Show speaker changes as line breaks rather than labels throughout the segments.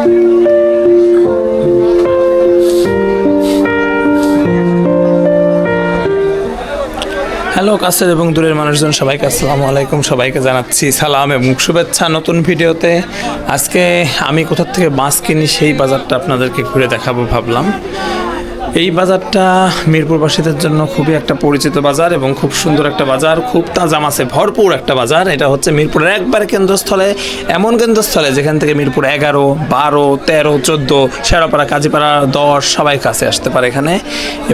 Hello, কাছের এবং দূরের মানুষজন, সবাইকে আসসালামু আলাইকুম। সবাইকে জানাচ্ছি সালাম এবং শুভেচ্ছা নতুন ভিডিওতে। আজকে আমি কোথার থেকে মাছ কিনি সেই বাজারটা আপনাদেরকে ঘুরে দেখাবো ভাবলাম। এই বাজারটা মিরপুরবাসীদের জন্য খুবই একটা পরিচিত বাজার এবং খুব সুন্দর একটা বাজার, খুব তাজা মাছে ভরপুর একটা বাজার। এটা হচ্ছে মিরপুরের একবারে কেন্দ্রস্থলে, এমন কেন্দ্রস্থলে যেখান থেকে মিরপুর এগারো, বারো, তেরো, চোদ্দ শেরাপাড়া কাজীপাড়া, দশ সবাই কাছে আসতে পারে এখানে।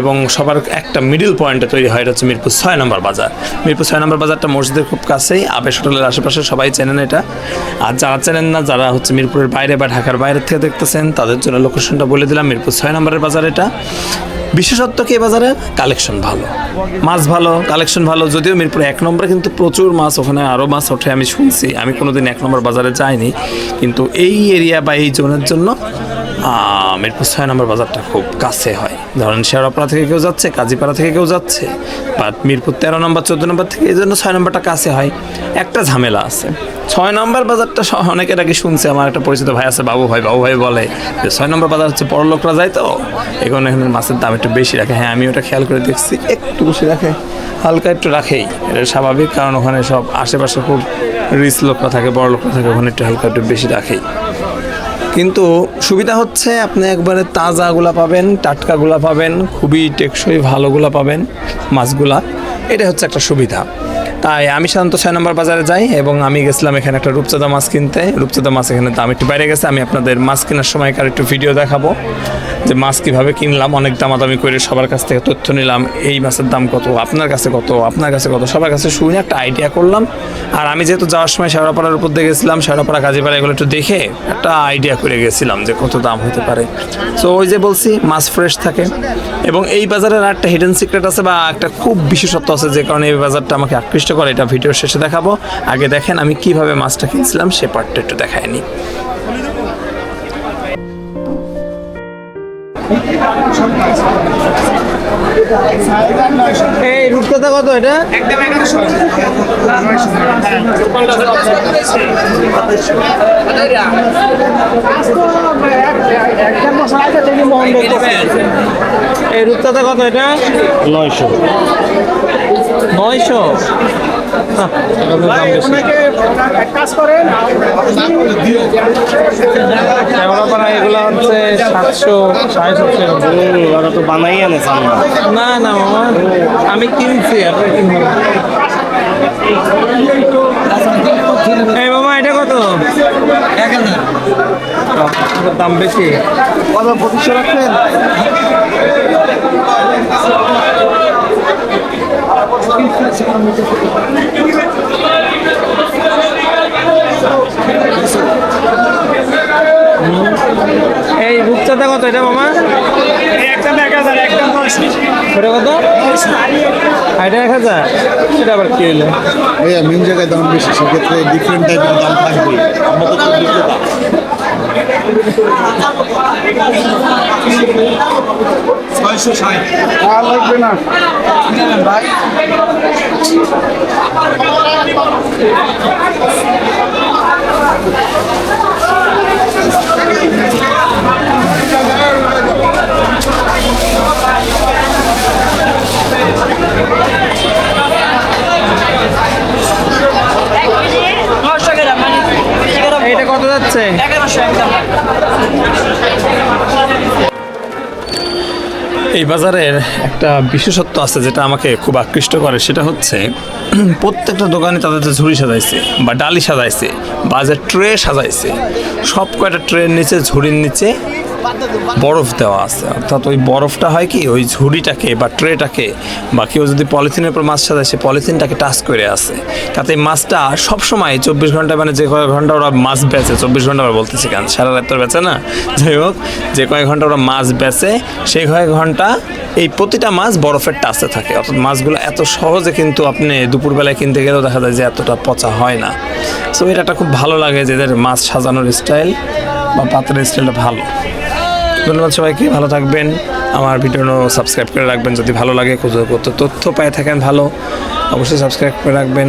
এবং সবার একটা মিডিল পয়েন্টে তৈরি হয়, এটা হচ্ছে মিরপুর ছয় নম্বর বাজার। মিরপুর ছয় নম্বর বাজারটা মসজিদের খুব কাছেই, আবেশ হোটেলের আশেপাশে সবাই চেনেন এটা। আর যারা চেনেন না, যারা হচ্ছে মিরপুরের বাইরে বা ঢাকার বাইরে থেকে দেখতেছেন, তাদের জন্য লোকেশনটা বলে দিলাম, মিরপুর ছয় নম্বরের বাজার এটা। বিশেষত্ব কি বাজারে? কালেকশন ভালো। মাছ ভালো, কালেকশন ভালো, যদিও মিরপুর এক নম্বরে কিন্তু প্রচুর মাছ, ওখানে আরও মাছ ওঠে, আমি শুনছি। আমি কোনোদিন এক নম্বর বাজারে যাইনি, কিন্তু এই এরিয়া বা এই জোনের জন্য মিরপুর ছয় নম্বর বাজারটা খুব কাছে হয়। ধরেন শেয়ারপাড়া থেকে কেউ যাচ্ছে, কাজীপাড়া থেকে কেউ যাচ্ছে বা মিরপুর তেরো নম্বর, চোদ্দ নম্বর থেকে এই জন্য ছয় নম্বরটা কাছে হয়। একটা ঝামেলা আছে। ছয় নম্বর বাজারটা অনেকের আগে শুনছে, আমার একটা পরিচিত ভাই আছে, বাবু ভাই বাবু ভাই বলে যে ছয় নম্বর বাজার হচ্ছে বড় লোকরা যায় তো, এখন এখানে মাছের দাম একটু বেশি রাখে। হ্যাঁ আমি ওটা খেয়াল করে দেখছি, একটু বেশি রাখে, হালকা একটু রাখেই। এটা স্বাভাবিক, কারণ ওখানে সব আশেপাশে খুব রিচ লোকরা থাকে, বড় লোকরা থাকে, ওখানে একটু হালকা একটু বেশি রাখেই। কিন্তু সুবিধা হচ্ছে আপনি একবারে তাজাগুলা পাবেন টাটকাগুলা পাবেন, খুবই টেকসই ভালোগুলা পাবেন মাছগুলা। এটা হচ্ছে একটা সুবিধা। তাই আমি সাধারণত ছয় নম্বর বাজারে যাই এবং আমি গেছিলাম এখানে একটা রূপচাঁদা মাছ কিনতে। রূপচাঁদা মাছ এখানে দাম একটু বাইরে গেছে। আমি আপনাদের মাছ কেনার সময়কার একটু ভিডিও দেখাবো। যে মাছ কীভাবে কিনলাম, অনেক দাম দামাদামি করে সবার কাছ থেকে তথ্য নিলাম, এই মাছের দাম কত, আপনার কাছে কত, আপনার কাছে কত, সবার কাছে শুনে একটা আইডিয়া করলাম। আর আমি যেহেতু যাওয়ার সময় শেওড়াপাড়ার উপর দিয়ে গেছিলাম, শেওড়াপাড়া কাজীপাড়া এগুলো একটু দেখে একটা আইডিয়া করে গেছিলাম যে কত দাম হতে পারে। সো ওই যে বলছি, মাছ ফ্রেশ থাকে। এবং এই বাজারের একটা হিডেন সিক্রেট আছে বা একটা খুব বিশেষত্ব আছে, যে কারণে এই বাজারটা আমাকে আকৃষ্ট করে। এটা ভিডিওর শেষে দেখাবো। আগে দেখেন আমি কীভাবে মাছটা কিনছিলাম, সে পার্টটা একটু দেখায়নি এই রূপকথা কত এটা? এই রূপকথা কত এটা?
নয়শো।
নয়শো। এগুলো হচ্ছে সাতশো সাড়ে সাতশো এরকম।
ওরা তো বানাই আনে
না না মামা আমি কিনছি আপনি কিনবেন এই মামা এটা কত? এক হাজার। দাম বেশি।
কত পঁচিশশো রাখছেন?
এই রূপচাঁদা কত এটা মামা?
একদম এক হাজার একদম
ওটা কত? এটা এক হাজার? এটা আবার কি হলো
এই মেন জায়গায় দাম বেশি সেক্ষেত্রে ডিফারেন্ট টাইপের দাম থাকবে। আমরা তো
ছয়শো ষাট।
লাগবে না।
এইটা কত যাচ্ছে? এই বাজারের একটা বিশেষত্ব আছে যেটা আমাকে খুব আকৃষ্ট করে সেটা হচ্ছে প্রত্যেকটা দোকানে তাদের যে ঝুড়ি সাজাইছে বা ডালি সাজাইছে বা যে ট্রে সাজাইছে সব কয়টা ট্রের নিচে ঝুড়ির নিচে বরফ দেওয়া আছে। অর্থাৎ ওই বরফটা হয় কি? ওই ঝুড়িটাকে বা ট্রেটাকে বা কেউ যদি পলিথিনের উপর মাছ সাজায়, সে পলিথিনটাকে টাচ করে আসে তাতে মাছটা সবসময় চব্বিশ ঘণ্টা মানে যে কয়েক ঘণ্টা ওরা মাছ বেচে, চব্বিশ ঘণ্টা ওরা বলতেছি কেন? সারা রাত বেচে না? যাই হোক, যে কয়েক ঘণ্টা ওরা মাছ বেচে, সেই কয়েক ঘণ্টা এই প্রতিটা মাছ বরফের টাচে থাকে। অর্থাৎ মাছগুলো এত সহজে কিন্তু আপনি দুপুরবেলায় কিনতে গেলেও দেখা যায় যে এতটা পচা হয় না। সো এটা একটা খুব ভালো লাগে যে মাছ সাজানোর স্টাইল বা পাত্রের স্টাইলটা ভালো। ধন্যবাদ সবাইকে, ভালো থাকবেন। আমার ভিডিও সাবস্ক্রাইব করে রাখবেন যদি ভালো লাগে। কোথাও তথ্য পায় থাকেন ভালো, অবশ্যই সাবস্ক্রাইব করে রাখবেন।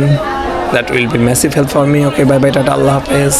That will be massive help for me okay bye bye tata, আল্লাহ হাফেজ।